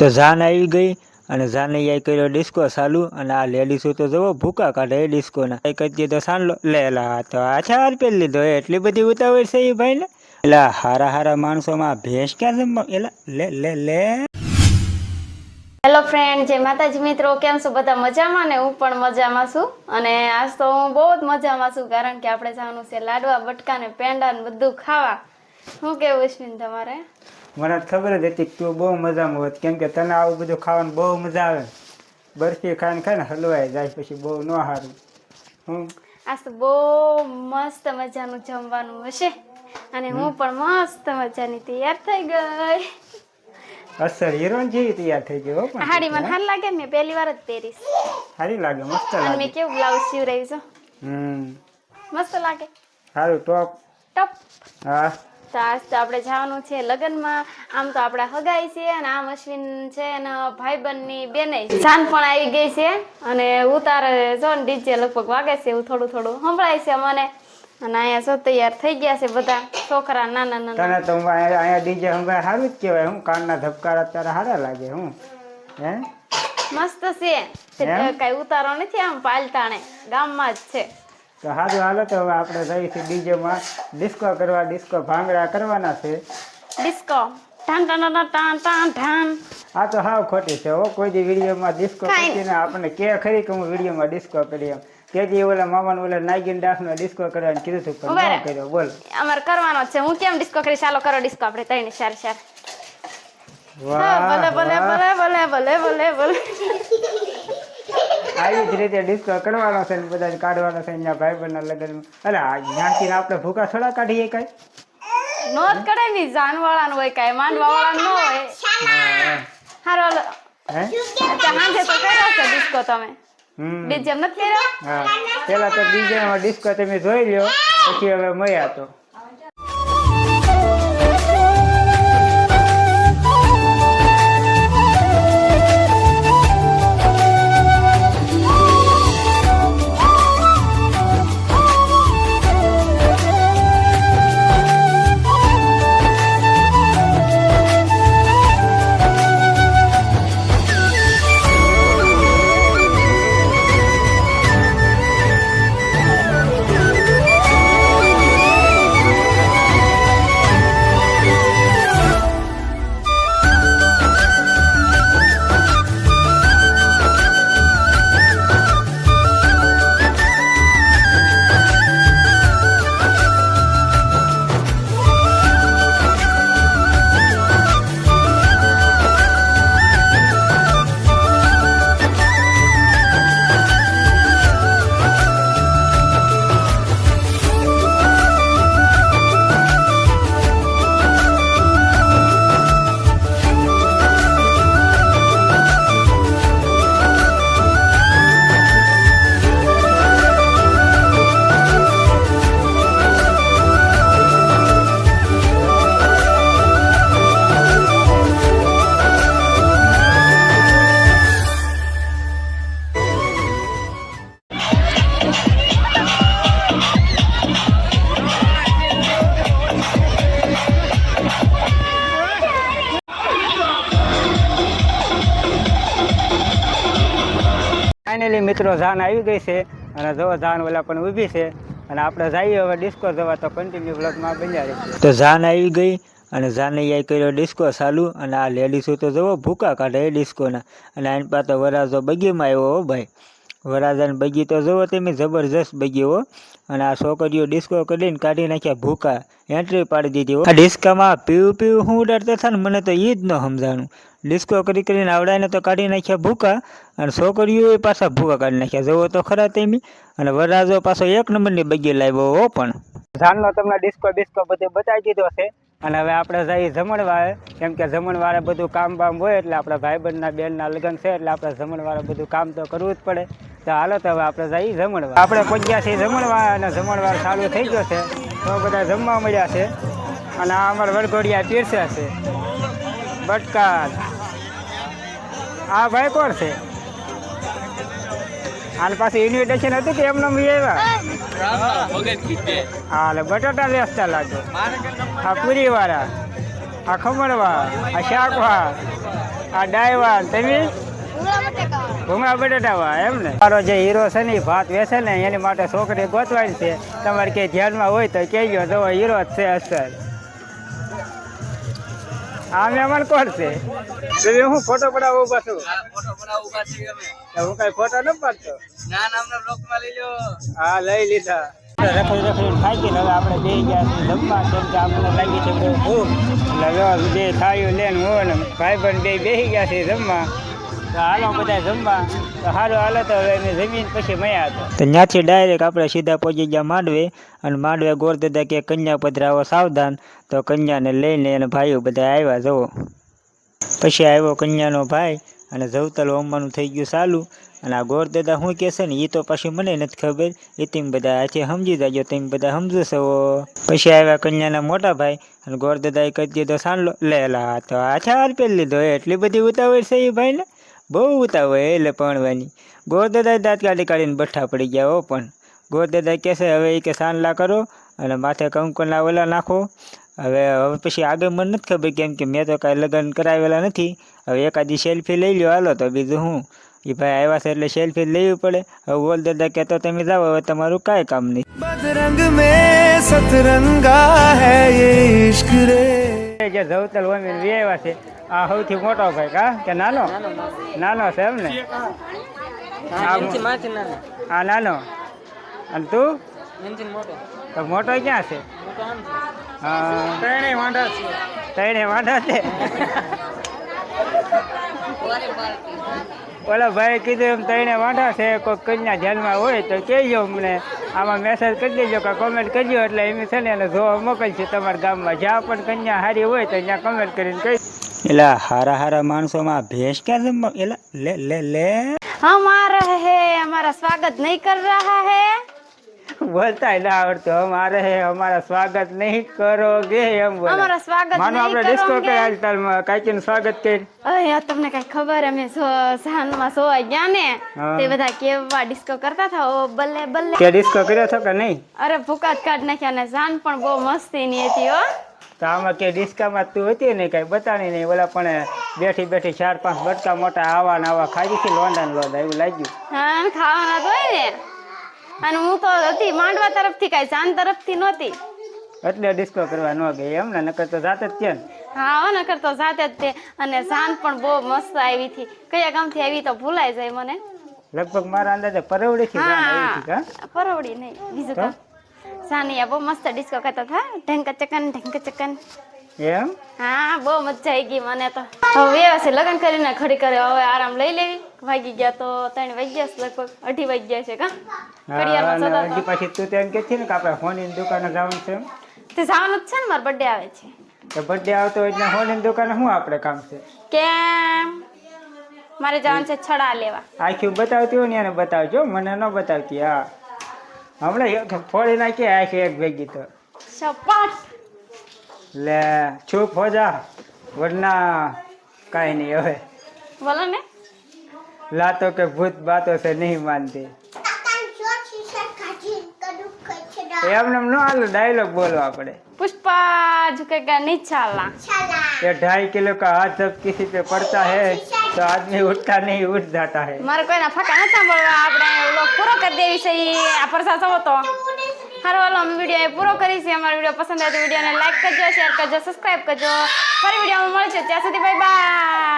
તો જાન આવી ગઈ અને જાને કર્યો ડિસ્કો ચાલુ અને આ લેડીસો તો જવો ભૂકા કાઢે ડિસ્કોના એ કહી દીધો સાંડલો લે લા તો આ હાર પહેરી લીધો. એટલી બધી ઉતાવળ છે એ ભાઈને? એલા, હારા હારા માણસોમાં ભેંસ ક્યાં જમવા એલા, લે લે લે. હેલો ફ્રેન્ડ જય માતાજી મિત્રો. કેમ છો? બધા મજામાં ને? હું પણ મજામાં છું. અને આજ તો હું બહુ જ મજામાં છું, કારણ કે આપણે જવાનું છે લાડવા, બટકા ને પેંડા ને બધું ખાવા. શું કેવું અશ્વિન તમારે? મને ખબર જ હતી કે તું બહુ મજામાં હોત. કેમ કે તને આવું બધું ખાવાનું બહુ મજા આવે. બરફી ખાઈને ખાઈને હલવાઈ જાય પછી બહુ ન સારું. હું આજ તો બહુ મસ્ત મજાનું જમવાનું હશે. અને હું પણ મસ્ત મજાની તૈયાર થઈ ગઈ. અસર હિરોઈન જેવી તૈયાર થઈ ગઈ હો પણ હાડી મને હાલ લાગે ને પહેલી વાર જ પહેરીશ. સારી લાગે મસ્ત અને મેં કેવું બ્લાઉઝ સીવડાવ્યું છે. હમ. મસ્ત લાગે. સારું ટોપ. ટોપ. હા. તો આજ તો આપણે જવાનું છે લગ્નમાં. આમ તો આપણા હગાઈ છે અને આમ અશ્વિન છે અને ભાઈબંધની બેને જાન પણ આવી ગઈ છે અને ઉતારે જો ને ડીજે લગભગ વાગે છે એવું થોડું થોડું સંભળાય છે મને. અને અહીંયા શું તૈયાર થઈ ગયા છે બધા છોકરા નાના નાના. તને તો અહીંયા ડીજે હંગાય સારું જ કહેવાય. હું કાનના ધબકારા અત્યારે સારા લાગે હું. હે? મસ્ત છે. કઈ ઉતારો નથી આમ પાલતાણે. ગામમાં જ છે. તો સારું હાલો તો હવે આપણે જઈશું ડીજેમાં. ડિસ્કો કરવા ડિસ્કો ભાંગડા કરવાના છે. ડિસ્કો. ટાન ટાન ટાન ટાન ટાન આ તો હાવ ખોટી છે હો. કોઈ દી વિડીયોમાં ડિસ્કો કરીને આપણે કે ખરી કે હું વિડીયોમાં ડિસ્કો કરી એમ તેથી ઓલા મામાને ઓલા નાગીન ડાફનો ડિસ્કો કરવાનું કીધું હતું પણ ન કર્યો. બોલ. અમારે કરવાનો છે. હું કેમ ડિસ્કો કરી? ચાલો કરો ડિસ્કો આપણે તઈને ચાર ચાર વાહ ભલે ભલે ભલે ભલે ભલે ભલે ભલે. આવી જ રીતે ડિસ્કો કરવાનો છે ને બધા કાઢવાનો છે અહીંયા ભાઈબંધના લગ્નમાં. અરે જ્ઞાનથી આપણે ભૂકા થોડા કાઢીએ કાંઈ? નો જ કરાયની જાનવાળા હોય કાંઈ માનવા વાળા નો હોય. હારો હાલો. હે? તો કર્યો છે ડિસ્કો તમે. હમ. ડીજે નથી કર્યો? પેલા તો બીજે ડિસ્કો તમે જોઈ લ્યો પછી હવે મળ્યા તો. ફાઇનલી મિત્રો જાન આવી ગઈ છે અને જો જાન ઓલા પણ ઊભી છે અને આપણે જઈએ હવે ડિસ્કો જવા તો કન્ટિન્યુ બ્લોગમાં બન્યા તો જાન આવી ગઈ અને જાને યાય કર્યો ડિસ્કો ચાલુ અને આ લેડીસો તો જવો ભૂકા કાઢે એ ડિસ્કોના અને આની પાસે વરાજો બગીમાં આવ્યો હો ભાઈ. વરાજાને બગી તો જુઓ તમે જબરજસ્ત બગી અને આ છોકરીઓ ડિસ્કો કરીને કાઢી નાખ્યા ભૂકા. એન્ટ્રી પાડી દીધી આ ડિસ્કામાં પીવું પીવું હું ઉડાડતા હતા ને મને તો એ જ ન સમજાણું. ડિસ્કો કરી કરીને આવડાને તો કાઢી નાખ્યા ભૂકા અને છોકરીઓએ પાછા ભૂકા કાઢી નાખ્યા. જવો તો ખરા તેમી. અને વરરાજો પાછો એક નંબરની બગી લાવ્યો હો પણ. જાનનો તમને ડિસ્કો ડિસ્કો બધું બતાવી દીધો છે. અને હવે આપણે જઈએ જમણવારે. કેમ કે જમણવારે બધું કામ બામ હોય એટલે આપણા ભાઈબંધના બેનના લગ્ન છે એટલે આપણે જમણવારે બધું કામ તો કરવું જ પડે. તો હાલો તો હવે આપણે જઈએ જમણવાર. આપણે પહોંચ્યા છીએ જમણવાર અને જમણવાર ચાલુ થઈ ગયો છે. તો બધા જમવા મળ્યા છે. અને આ અમારા વરઘોડિયા પીરસ્યા છે. બટકા આ ભાઈ કોણ છે? આની પાસે ઇન્વિટેશન હતું કે એમને આવ્યા? હા એટલે બટાટા વેચતા લાગે આ પૂરી વાળા આ ખમણવા આ શાકવા આ ડાયવા તમે? ભૂંગળા બટેટાવા એમ ને? મારો જે હીરો છે ને ભાત વેચે ને, એની માટે છોકરી ગોતવાની છે. તમારે ક્યાંય ધ્યાનમાં હોય તો કહેજો તો હીરો જ છે અસર. આ અમાર કોણ છે? તમે હું ફોટો પડાવો ઊભા છું. ફોટો પડાવ ઊભા છીએ અમે. હું કઈ ફોટો ન પાડતો? ના નામના બ્લોકમાં લઈ લો હા લઈ લીધા. રખડી રખડું થાય ને હવે આપણે બે ગયા છીએ જમવા. કેમ કે આપણને લાગી છે બહુ ભૂખ. એટલે હવે બે થાળીઓ લઈને હું ભાઈ પણ બે બેસી ગયા છે જમવા. હાલો બધા જમવા. હાલો હાલો તો હવે જમીન પછી મયા હતા. તો ત્યાંથી ડાયરેક્ટ આપણે સીધા પહોંચી ગયા માંડવે અને માંડવે ગોરદાદા કે કન્યા પધરાવો સાવધાન. તો કન્યાને લઈને એને ભાઈઓ બધા આવ્યા જવો પછી આવ્યો કન્યાનો ભાઈ અને જવતલ હોમવાનું થઈ ગયું ચાલુ અને આ ગોરદાદા શું કહેશે ને એ તો પાછી મને નથી ખબર. એ તમે બધા આથી સમજી જાજો, તેમ બધા સમજો છો પછી આવ્યા કન્યાના મોટા ભાઈ અને ગોરદાદાએ કહી દીધો, સાંડલો, લે, લા તો આછા હાર પહેરી લીધો, એટલી બધી ઉતાવળ છે એ ભાઈને? બહુ ઉતાવ હોય એટલે ભણવાની ગોરદાદા દાંત કાઢી કાઢીને બઠ્ઠા પડી ગયા હો પણ. ગોરદાદા કહેશે હવે એ કે સાંડલા કરો અને માથે કંકુના ઓલા નાખો. હવે હવે પછી આગળ મને નથી ખબર કેમ કે મેં તો કાંઈ લગ્ન કરાવેલા નથી. હવે એકાદી સેલ્ફી લઈ લ્યો, હાલો તો બીજું હું. એ ભાઈ આવ્યા છે એટલે સેલ્ફી લેવી પડે. હવે બોલ દાદા કહેતો તમે જાઓ, હવે તમારું કાંઈ કામ નહીં. બદરંગ મેં સતરંગા હૈ ઈશ્ક રે. रे જે જવતલ વમીન આવ્યા છે. આ સૌથી મોટો ભાઈ કા કે નાનો? નાનો છે એમ ને? આ- આ નાનો? અને તું? તો મોટો ક્યાં છે? હા. ત્રણે વાંઢા છે. ત્રણે વાંઢા છે? ઓલા ભાઈ કીધું એમ તઈને વાંઢા છે કોઈ કન્યા ધ્યાનમાં હોય તો કહેજો અમને. આમાં મેસેજ કરી દેજો કે કોમેન્ટ કરજો એટલે એમ છે ને એને જોવા મોકલશે તમારા ગામમાં જ્યાં પણ કન્યા હારી હોય તો ત્યાં કોમેન્ટ કરીને કહી એલા હારા હારા માણસોમાં ભેંસ ક્યાં એલા લે લે લે. હમારા હે અમારા સ્વાગત નહીં કર રહા હે. બોલતા ના આવડતું. અમારે અમારા સ્વાગત નહીં કરોગે એમ બોલે. અમારા સ્વાગત માનો આપણે ડિસ્કો કરોગે. કરે આજકાલમાં કાકીનું સ્વાગત કરી. અરે તમને કઈ ખબર અમે સો- સાંજમાં સોવા ગયા ને તે બધા કેવા ડિસ્કો કરતા હતા? ઓ બલ્લે બલ્લે. કે ડિસ્કો કર્યો છો કે નહીં? અરે ભૂકાત કાઢ નાખ્યા ને સાન પણ બહુ મસ્તી ની હતી હો. તો આમાં કે ડિસ્કામાં તું હતી ને કઈ બતાણી નહીં ઓલા પણ બેઠી બેઠી ચાર પાંચ બટકા મોટા આવા ને આવા ખાઈ છે લોંડા ને લોંડા એવું લાગ્યું. હા ખાવાના તો હોય ને. અને હું તો હતી માંડવા તરફથી કઈ સાંજ તરફથી નહોતી. એટલે ડિસ્કો કરવા ન ગઈ એમ ને નકર તો જાતે જ છે હા હો નકર તો જાતે જ તે. અને સાંજ પણ બહુ મસ્ત આવી હતી. કયા ગામથી આવી તો ભૂલાઈ જાય મને. લગભગ મારા અંદાજે પરવડી થી જાણ આવી હતી કા? હા પરવડી નહીં બીજું? તો. સાનિયા બહુ મસ્ત ડિસ્કો કરતા હતા. ઢંક ચકન ઢંક ચકન. એમ? હા બહુ મજા આવી ગઈ મને તો. હવે વ્યવસ્થિત લગ્ન કરીને ખડી કરે હવે આરામ લઈ લેવી. વાગી ગયા તો ત્રણ વાગ્યા છે લગભગ અઢી વાગ્યા છે કા? ઘડિયાળમાં પાછી તું તેમ કે છે ને કે આપણે હોની દુકાને જવાનું છે તે જવાનું જ છે ને મારો બર્થડે આવે છે. તો બર્થડે આવતો હોય એટલે હોની દુકાને શું આપણે કામ છે? કેમ? મારે જવાનું છે છડા લેવા. આખી બતાવતી હોય ને એને બતાવજો મને ન બતાવતી હા. હમણાં ફોડી નાખી આખી એક ભેગી તો. સપાટ લે ચૂપ હો જા વરના કાંઈ નહીં હવે બોલો ને લાતો કે ભૂત બાતો છે નહીં માનતી એમને એમ ન હાલો ડાયલોગ બોલો આપણે पुष्पा झुकेगा नहीं चालना ये ढाई किलो का हाथ जब किसी पे पड़ता है तो आदमी उठता नहीं उठ जाता है મારે કોઈના ફાકા નથી સાંભળવા આપણે વ્લોગ પૂરો કરી દેવી છે ઈ આ પ્રસાદ સવો તો હારો, હાલો, અમે વીડિયો પૂરો કરી અમારો વીડિયો પસંદ આવે તો વિડીયોને લાઈક કરજો શેર કરજો સબસ્ક્રાઈબ કરજો. ફરી વિડીયોમાં મળશે. ત્યાં સુધી બાય બાય